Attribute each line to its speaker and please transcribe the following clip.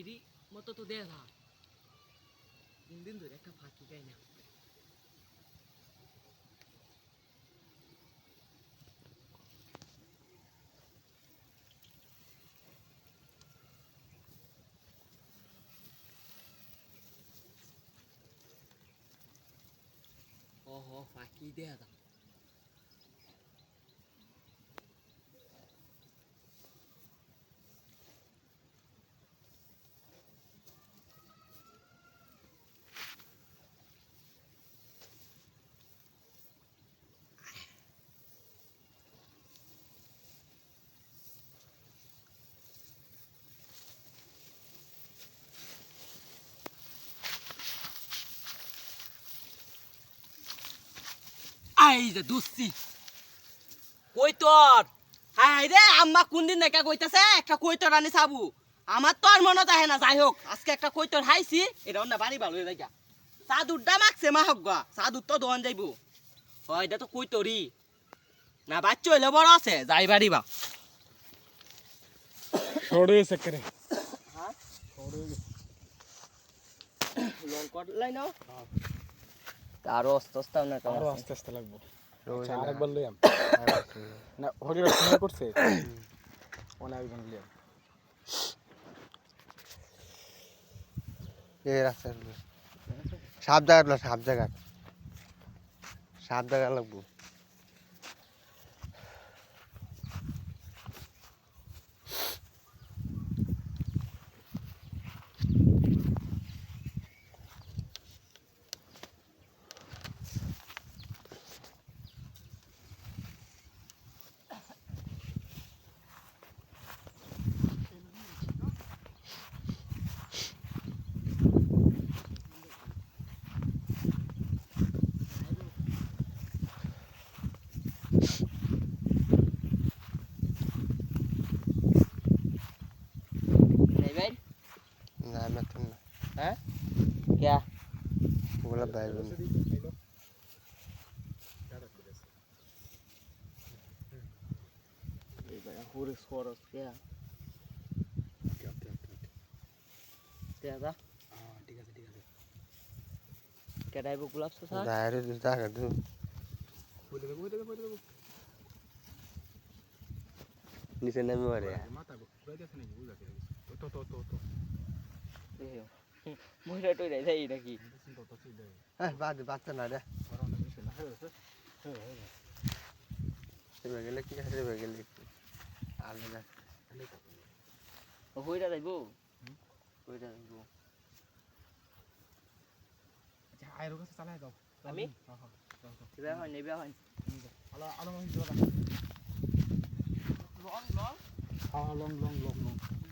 Speaker 1: ফাঁকিরই মতো তো দেখা তিন দিন ধরে একটা ফাঁকি গাই না ওহো ফাঁকি দেয়া দাও আই যে দুসি কই তোর? হাই রে আম্মা কোন দিন দেখা কইতাছে? একটা কইতর আনি সাবু আমার তো আর মনে থাকে না যাই হোক আজকে একটা কইতর হাইছি এটা অন্য বাড়ি ভালো হয়ে দেখা সাদুরটা মাগছে মা হোক গা সাদুর তো দোকান যাইব। হয় এটা তো কইতরি না বাচ্চা হইলে বড় আছে যাই বাড়ি বা।
Speaker 2: সরে গেছে
Speaker 1: হ্যাঁ
Speaker 2: সরে গেছে
Speaker 1: লং কট লাই নাও। আরও আস্তে আস্তে না
Speaker 2: আরও আস্তে আস্তে লাগবো। আচ্ছা আরেকবার লইয়াম না হরির সময় করছে? ওনা একজন লিয়াম
Speaker 3: এই রাস্তা সাপ জায়গা সাপ জায়গা। সাপ জায়গা লাগবো।
Speaker 1: क्या?
Speaker 3: बोला भाई पूरे
Speaker 1: स्कोर क्या क्या? क्या क्या था
Speaker 2: हाँ ठीक है ठीक है
Speaker 1: क्या टाइप गुलाब से था
Speaker 3: दायरे से था
Speaker 2: कर दो। बोले देखो बोले देखो
Speaker 3: देखो नीचे नहीं
Speaker 2: मारे माता को। गया से नहीं भूल जाते तो तो तो तो।, तो।
Speaker 1: ये মহিলা টই রাই যাই নাকি?
Speaker 3: হ্যাঁ বাদ বাচ্চা না রে।
Speaker 2: হয়ে হয়ে
Speaker 3: সেবে গেলে কি? আছে সেবে গেলে আলো না
Speaker 1: হইরা যাইবো হইরা যাইবো
Speaker 2: আচ্ছা আয়ের কাছে চালাই দাও।
Speaker 1: আমি?
Speaker 2: হ্যাঁ হ্যাঁ।
Speaker 1: হয় নিবা হয়
Speaker 2: আলো আলো মাহি জোড়া
Speaker 1: লং লং?
Speaker 2: হ্যাঁ লং লং লং লং।